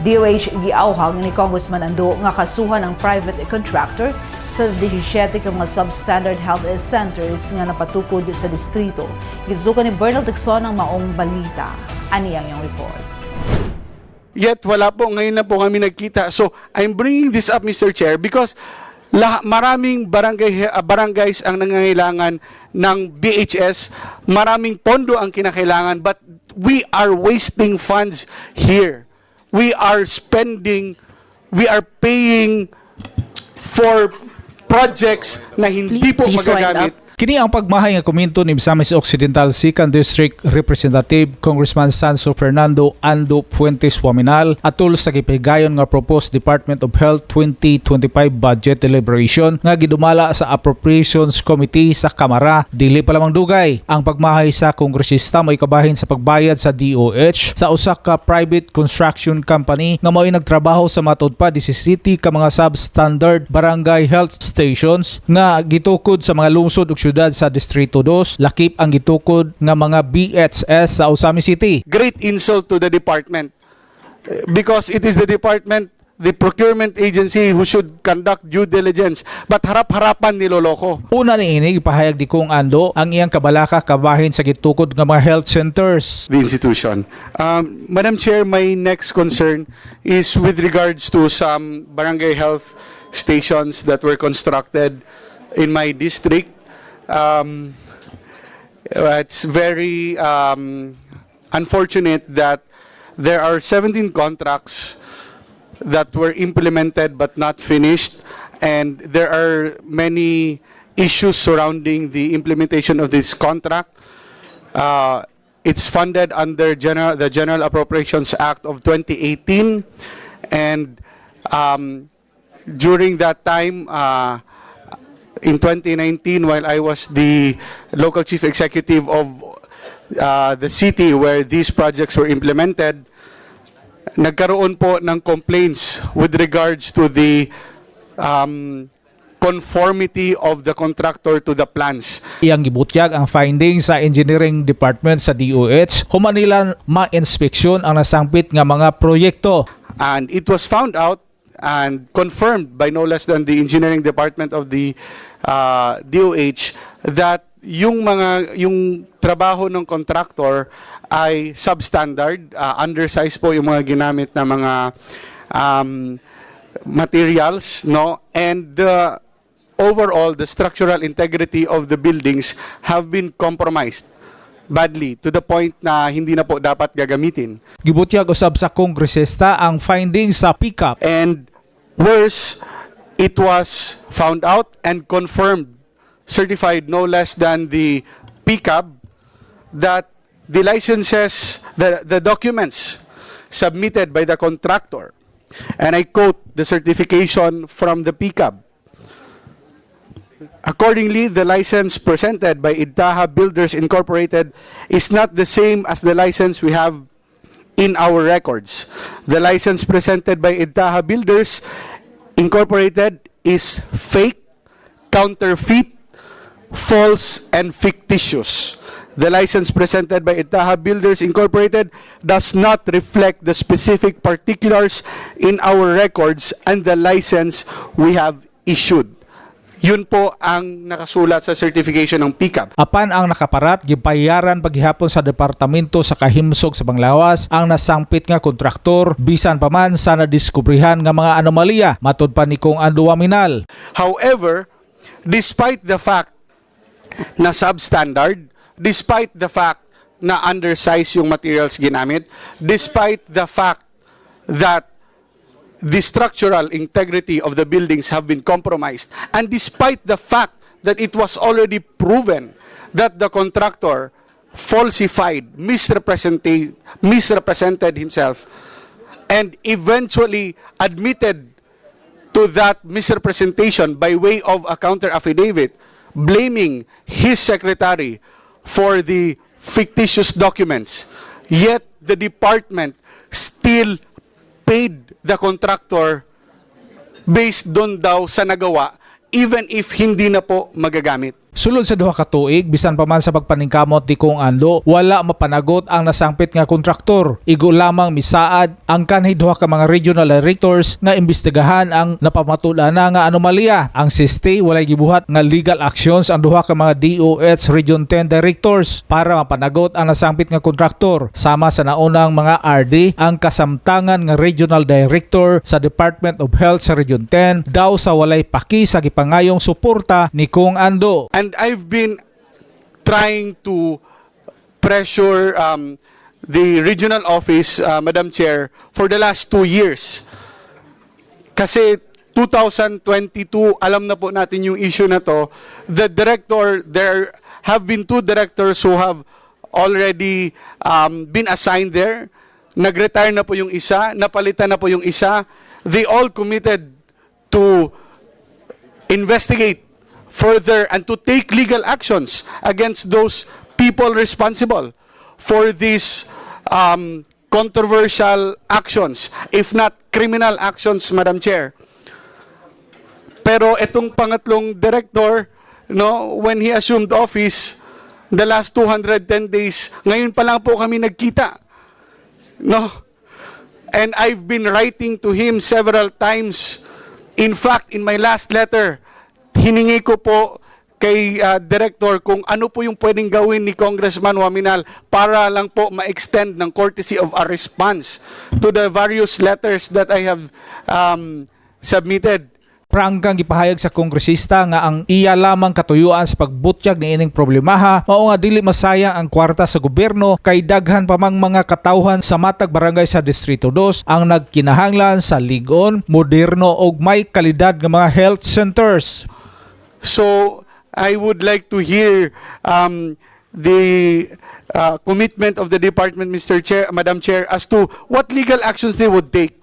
DOH giawhag ni Congressman Ando nga kasuhan ang private contractor sa 17 ka mga substandard health centers nga napatukod sa distrito. Gitutukan ni Bernal Dixon ang maong balita. Ani ang iyong report. Yet wala po, ngayon na po kami nagkita. So I'm bringing this up Mr. Chair because lah maraming barangay ah, barangays ang nangangailangan ng BHS, maraming pondo ang kinakailangan but we are wasting funds here. We are spending, we are paying for projects na hindi po magagamit. Kini ang pagmahay nga komento ni Misamis Occidental 2nd District Representative Congressman Sanso Fernando Ando Fuentes Waminal atol sa gipahigayon nga proposed Department of Health 2025 budget deliberation nga gidumala sa Appropriations Committee sa Kamara. Dili pa lamang dugay ang pagmahay sa kongresista may kabahin sa pagbayad sa DOH sa usa ka private construction company nga mao'y nagtrabaho sa matod pa 17 ka mga substandard barangay health stations nga gitukod sa mga lungsod ug syudad sa Distrito 2 lakip ang gitukod nga mga BHS sa Usami City. great insult to the department. Because it is the department the procurement agency who should conduct due diligence. But harap-harapan niloloko Una ni ini ipahayag di kong ando ang iyang kabalaka kabahin sa gitukod nga mga health centers. the institution. Um, Madam Chair my next concern is with regards to some barangay health stations that were constructed in my district um, it's very um, unfortunate that there are 17 contracts that were implemented but not finished, and there are many issues surrounding the implementation of this contract. Uh, it's funded under general, the General Appropriations Act of 2018, and um, during that time, uh, in 2019, while I was the local chief executive of uh, the city where these projects were implemented, nagkaroon po ng complaints with regards to the um, conformity of the contractor to the plans. Iyang gibutyag ang findings sa engineering department sa DOH humanilan ma-inspeksyon ang nasangpit nga mga proyekto. And it was found out and confirmed by no less than the engineering department of the uh, DOH that yung mga yung trabaho ng contractor ay substandard, uh, undersized po yung mga ginamit na mga um, materials, no? And uh, overall, the structural integrity of the buildings have been compromised badly to the point na hindi na po dapat gagamitin. Gibutyag usab sa kongresista ang findings sa pickup And worse, it was found out and confirmed, certified no less than the PCAB, that the licenses, the, the documents submitted by the contractor, and I quote the certification from the PCAB. Accordingly, the license presented by Idtaha Builders Incorporated is not the same as the license we have in our records. The license presented by Idtaha Builders Incorporated is fake, counterfeit, false, and fictitious. The license presented by Itaha Builders Incorporated does not reflect the specific particulars in our records and the license we have issued. Yun po ang nakasulat sa certification ng PICAP. Apan ang nakaparat gibayaran paghihapon sa departamento sa kahimsog sa Banglawas ang nasangpit nga kontraktor bisan pa man sa nadiskubrihan nga mga anomalya matud pa ni kong Ando Waminal. However, despite the fact na substandard, despite the fact na undersize yung materials ginamit, despite the fact that the structural integrity of the buildings have been compromised, and despite the fact that it was already proven that the contractor falsified, misrepresented, himself, and eventually admitted to that misrepresentation by way of a counter affidavit blaming his secretary for the fictitious documents. Yet the department still paid the contractor based doon daw sa nagawa even if hindi na po magagamit. Sulod sa duha ka tuig bisan pa man sa pagpaningkamot ni Kung Ando, wala mapanagot ang nasangpit nga kontraktor. Igo lamang misaad ang kanhi duha ka mga regional directors nga imbestigahan ang napamatula na nga anomalya. Ang SISTE walay gibuhat nga legal actions ang duha ka mga DOH Region 10 directors para mapanagot ang nasangpit nga kontraktor. Sama sa naunang mga RD ang kasamtangan nga regional director sa Department of Health sa Region 10 daw sa walay paki sa gipangayong suporta ni Kung Ando. And I've been trying to pressure um, the regional office, uh, Madam Chair, for the last two years. Kasi 2022, alam na po natin yung issue na to. The director, there have been two directors who have already um, been assigned there. Nag-retire na po yung isa, napalitan na po yung isa. They all committed to investigate further and to take legal actions against those people responsible for these um, controversial actions, if not criminal actions, Madam Chair. Pero itong pangatlong director, no, when he assumed office, the last 210 days, ngayon pa lang po kami nagkita. No? And I've been writing to him several times. In fact, in my last letter, hiningi ko po kay uh, Director kung ano po yung pwedeng gawin ni Congressman Waminal para lang po ma-extend ng courtesy of a response to the various letters that I have um, submitted. Pranggang gipahayag sa kongresista nga ang iya lamang katuyuan sa pagbutyag ni ining problemaha mao nga dili masayang ang kwarta sa gobyerno kay daghan pa mang mga katawhan sa matag barangay sa Distrito 2 ang nagkinahanglan sa ligon, moderno ug may kalidad nga mga health centers. So I would like to hear um, the uh, commitment of the department, Mr. Chair, Madam Chair, as to what legal actions they would take.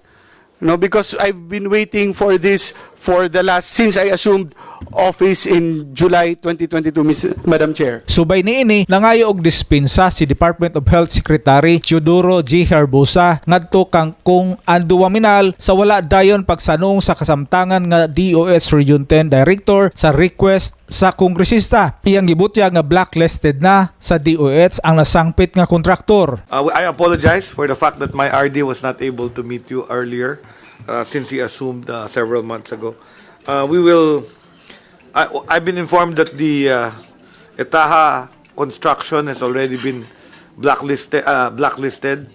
No, because I've been waiting for this for the last since I assumed office in July 2022, Ms. Madam Chair. Subay niini nangayo og dispensa si Department of Health Secretary Teodoro G. Herbosa ngadto kang kung Ando Waminal sa wala dayon pagsanong sa kasamtangan nga DOS Region 10 Director sa request sa kongresista. Iyang gibutyag nga blacklisted na sa DOH ang nasangpit nga kontraktor. Uh, I apologize for the fact that my RD was not able to meet you earlier uh, since he assumed uh, several months ago. Uh, we will. I, I've been informed that the uh, Etaha construction has already been blacklisted, uh, blacklisted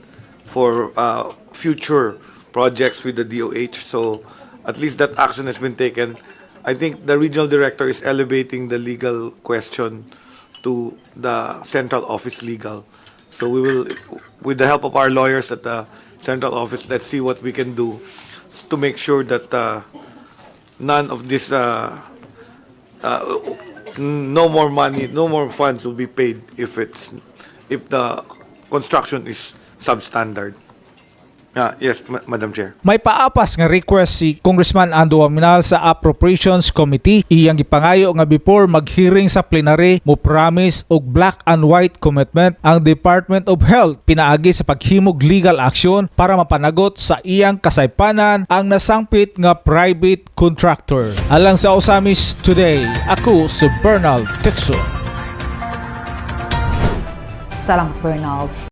for uh, future projects with the DOH. So at least that action has been taken. I think the regional director is elevating the legal question to the central office legal. So we will, with the help of our lawyers at the central office, let's see what we can do to make sure that uh, none of this, uh, uh, no more money, no more funds will be paid if it's, if the construction is substandard. Ah, yes, Ma- Madam Chair. May paapas nga request si Congressman Ando Waminal sa Appropriations Committee iyang gipangayo nga before mag-hearing sa plenary mo promise og black and white commitment ang Department of Health pinaagi sa paghimog legal action para mapanagot sa iyang kasaypanan ang nasangpit nga private contractor. Alang sa Osamis Today, ako si Bernal Texo. Salamat, Bernal.